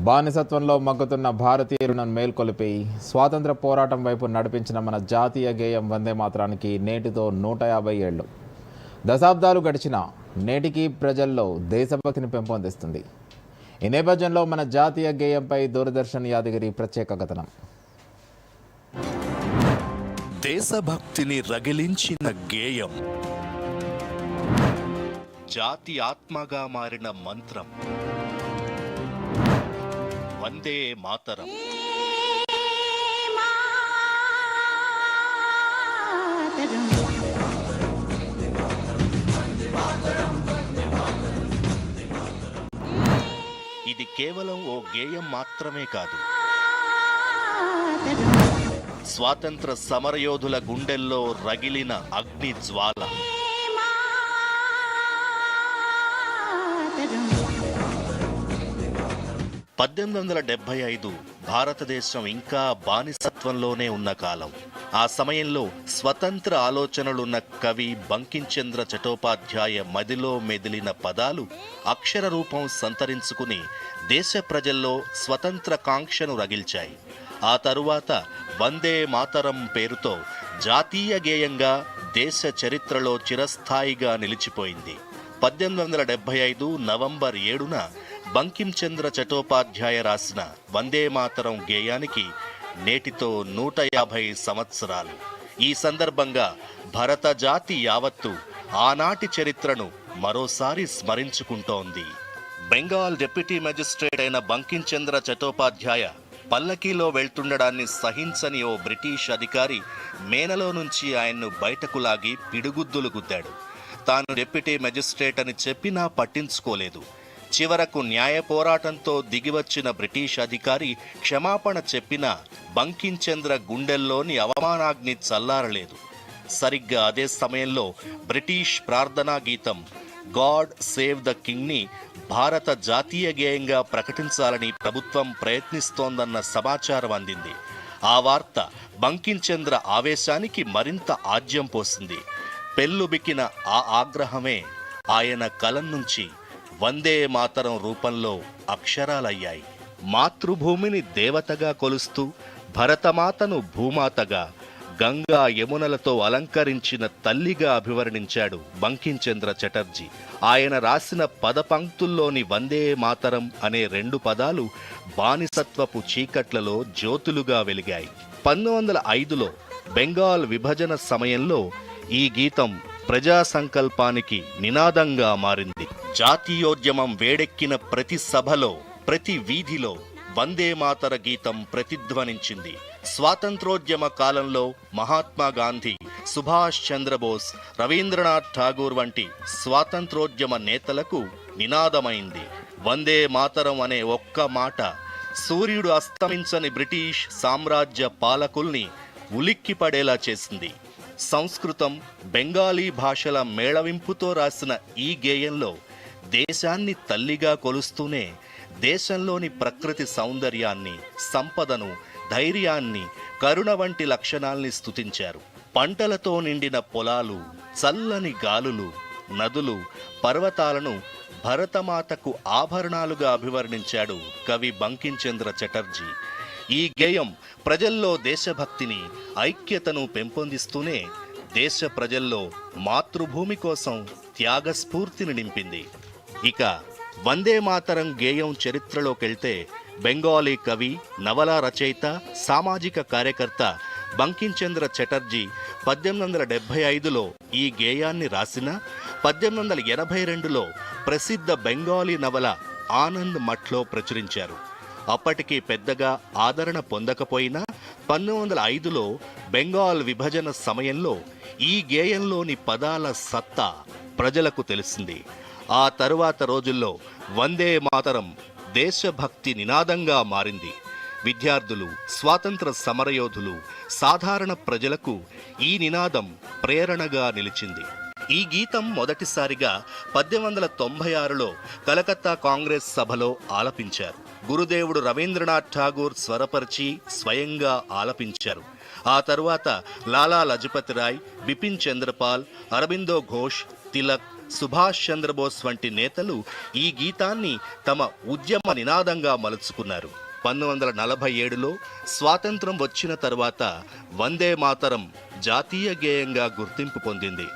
బానిసత్వంలో మగ్గుతున్న భారతీయులను మేల్కొలిపి స్వాతంత్ర పోరాటం వైపు నడిపించిన మన జాతీయ గేయం వందే మాత్రానికి నేటితో నూట యాభై ఏళ్ళు. దశాబ్దాలు గడిచిన నేటికి ప్రజల్లో దేశభక్తిని పెంపొందిస్తుంది. ఈ నేపథ్యంలో మన జాతీయ గేయంపై దూరదర్శన్ యాదగిరి ప్రత్యేక కథనం. దేశభక్తిని రగిలించిన గేయం. జాతి ఆత్మగా మారిన మంత్రం. వందే మాతరం. ఇది కేవలం ఓ గేయం మాత్రమే కాదు. స్వాతంత్ర సమరయోధుల గుండెల్లో రగిలిన అగ్ని జ్వాల. పద్దెనిమిది వందల డెబ్బై ఐదు భారతదేశం ఇంకా బానిసత్వంలోనే ఉన్న కాలం. ఆ సమయంలో స్వతంత్ర ఆలోచనలున్న కవి బంకించంద్ర చటోపాధ్యాయ మదిలో మెదిలిన పదాలు అక్షర రూపం సంతరించుకుని దేశ ప్రజల్లో స్వతంత్ర కాంక్షను రగిల్చాయి. ఆ తరువాత వందే మాతరం పేరుతో జాతీయ గేయంగా దేశ చరిత్రలో చిరస్థాయిగా నిలిచిపోయింది. పద్దెనిమిది వందల డెబ్బై ఐదు నవంబర్ ఏడున బంకించంద్ర చటోపాధ్యాయ రాసిన వందే మాతరం గేయానికి నేటితో నూట యాభై సంవత్సరాలు. ఈ సందర్భంగా భరత జాతి యావత్తు ఆనాటి చరిత్రను మరోసారి స్మరించుకుంటోంది. బెంగాల్ డిప్యూటీ మెజిస్ట్రేట్ అయిన బంకించంద్ర చటోపాధ్యాయ పల్లకీలో వెళ్తుండడాన్ని సహించని ఓ బ్రిటిష్ అధికారి మేనలో నుంచి ఆయన్ను బయటకు లాగి పిడుగుద్దులు గుద్దాడు. తాను డిప్యూటీ మెజిస్ట్రేట్ అని చెప్పినా పట్టించుకోలేదు. చివరకు న్యాయ పోరాటంతో దిగివచ్చిన బ్రిటిష్ అధికారి క్షమాపణ చెప్పినా బంకించంద్ర గుండెల్లోని అవమానాగ్ని చల్లారలేదు. సరిగ్గా అదే సమయంలో బ్రిటిష్ ప్రార్థనా గీతం గాడ్ సేవ్ ద కింగ్ని భారత జాతీయ గేయంగా ప్రకటించాలని ప్రభుత్వం ప్రయత్నిస్తోందన్న సమాచారం అందింది. ఆ వార్త బంకించంద్ర ఆవేశానికి మరింత ఆజ్యం పోసింది. పెళ్ళుబికిన ఆ ఆగ్రహమే ఆయన కలం నుంచి వందే మాతరం రూపంలో అక్షరాలయ్యాయి. మాతృభూమిని దేవతగా కొలుస్తూ భరతమాతను భూమాతగా గంగా యమునలతో అలంకరించిన తల్లిగా అభివర్ణించాడు బంకించంద్ర చటర్జీ. ఆయన రాసిన పదపంక్తుల్లోని వందే మాతరం అనే రెండు పదాలు బానిసత్వపు చీకట్లలో జ్యోతులుగా వెలిగాయి. పంతొమ్మిది వందల ఐదులో బెంగాల్ విభజన సమయంలో ఈ గీతం ప్రజా సంకల్పానికి నినాదంగా మారింది. జాతీయోద్యమం వేడెక్కిన ప్రతి సభలో ప్రతి వీధిలో వందే మాతర గీతం ప్రతిధ్వనించింది. స్వాతంత్రోద్యమ కాలంలో మహాత్మా గాంధీ సుభాష్ చంద్రబోస్ రవీంద్రనాథ్ ఠాగూర్ వంటి స్వాతంత్రోద్యమ నేతలకు నినాదమైంది. వందే మాతరం అనే ఒక్క మాట సూర్యుడు అస్తమించని బ్రిటిష్ సామ్రాజ్య పాలకుల్ని ఉలిక్కిపడేలా చేసింది. సంస్కృతం బెంగాలీ భాషల మేళవింపుతో రాసిన ఈ గేయంలో దేశాన్ని తల్లిగా కొలుస్తూనే దేశంలోని ప్రకృతి సౌందర్యాన్ని సంపదను ధైర్యాన్ని కరుణ వంటి లక్షణాల్ని స్తుతించారు. పంటలతో నిండిన పొలాలు చల్లని గాలులు నదులు పర్వతాలను భరతమాతకు ఆభరణాలుగా అభివర్ణించాడు కవి బంకించంద్ర చటర్జీ. ఈ గేయం ప్రజల్లో దేశభక్తిని ఐక్యతను పెంపొందిస్తూనే దేశ ప్రజల్లో మాతృభూమి కోసం త్యాగస్ఫూర్తిని నింపింది. ఇక వందే మాతరం గేయం చరిత్రలోకెళ్తే బెంగాలీ కవి నవల రచయిత సామాజిక కార్యకర్త బంకించంద్ర చటర్జీ పద్దెనిమిది వందల డెబ్బై ఐదులో ఈ గేయాన్ని రాసిన పద్దెనిమిది వందల ఎనభై రెండులో ప్రసిద్ధ బెంగాలీ నవల ఆనంద్ మఠ్లో ప్రచురించారు. అప్పటికి పెద్దగా ఆదరణ పొందకపోయినా పంతొమ్మిది వందల ఐదులో బెంగాల్ విభజన సమయంలో ఈ గేయంలోని పదాల సత్తా ప్రజలకు తెలిసింది. ఆ తరువాత రోజుల్లో వందే మాతరం దేశభక్తి నినాదంగా మారింది. విద్యార్థులు స్వాతంత్ర సమరయోధులు సాధారణ ప్రజలకు ఈ నినాదం ప్రేరణగా నిలిచింది. ఈ గీతం మొదటిసారిగా పద్దెనిమిది వందల తొంభై ఆరులో కలకత్తా కాంగ్రెస్ సభలో ఆలపించారు. గురుదేవుడు రవీంద్రనాథ్ ఠాగూర్ స్వరపరిచి స్వయంగా ఆలపించారు. ఆ తరువాత లాలా లజపతి రాయ్ బిపిన్ చంద్రపాల్ అరబిందో ఘోష్ తిలక్ సుభాష్ చంద్రబోస్ వంటి నేతలు ఈ గీతాన్ని తమ ఉద్యమ నినాదంగా మలుచుకున్నారు. పంతొమ్మిది వందల నలభై ఏడులో స్వాతంత్రం వచ్చిన తర్వాత వందే మాతరం జాతీయ గేయంగా గుర్తింపు పొందింది.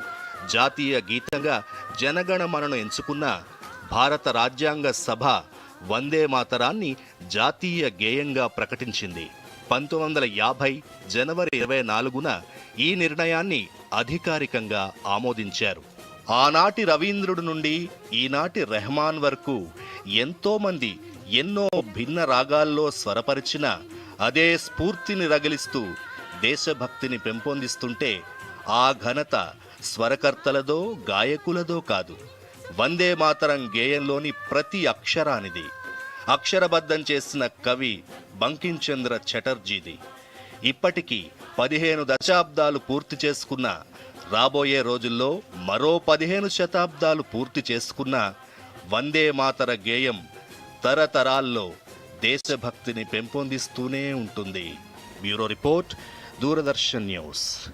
జాతీయ గీతంగా జనగణమనను ఎంచుకున్న భారత రాజ్యాంగ సభ వందే మాతరాన్ని జాతీయ గేయంగా ప్రకటించింది. పంతొమ్మిది వందల యాభై జనవరి ఇరవై నాలుగున ఈ నిర్ణయాన్ని అధికారికంగా ఆమోదించారు. ఆనాటి రవీంద్రుడి నుండి ఈనాటి రెహమాన్ వరకు ఎంతోమంది ఎన్నో భిన్న రాగాల్లో స్వరపరిచిన అదే స్ఫూర్తిని రగిలిస్తూ దేశభక్తిని పెంపొందిస్తుంటే ఆ ఘనత స్వరకర్తలదో గాయకులదో కాదు. వందే మాతరం గేయంలోని ప్రతి అక్షరానిది. అక్షరబద్ధం చేసిన కవి బంకించంద్ర చటర్జీది. ఇప్పటికీ పదిహేను దశాబ్దాలు పూర్తి చేసుకున్న రాబోయే రోజుల్లో మరో పదిహేను శతాబ్దాలు పూర్తి చేసుకున్న వందే మాతర గేయం తరతరాల్లో దేశభక్తిని పెంపొందిస్తూనే ఉంటుంది. Bureau report Doordarshan news.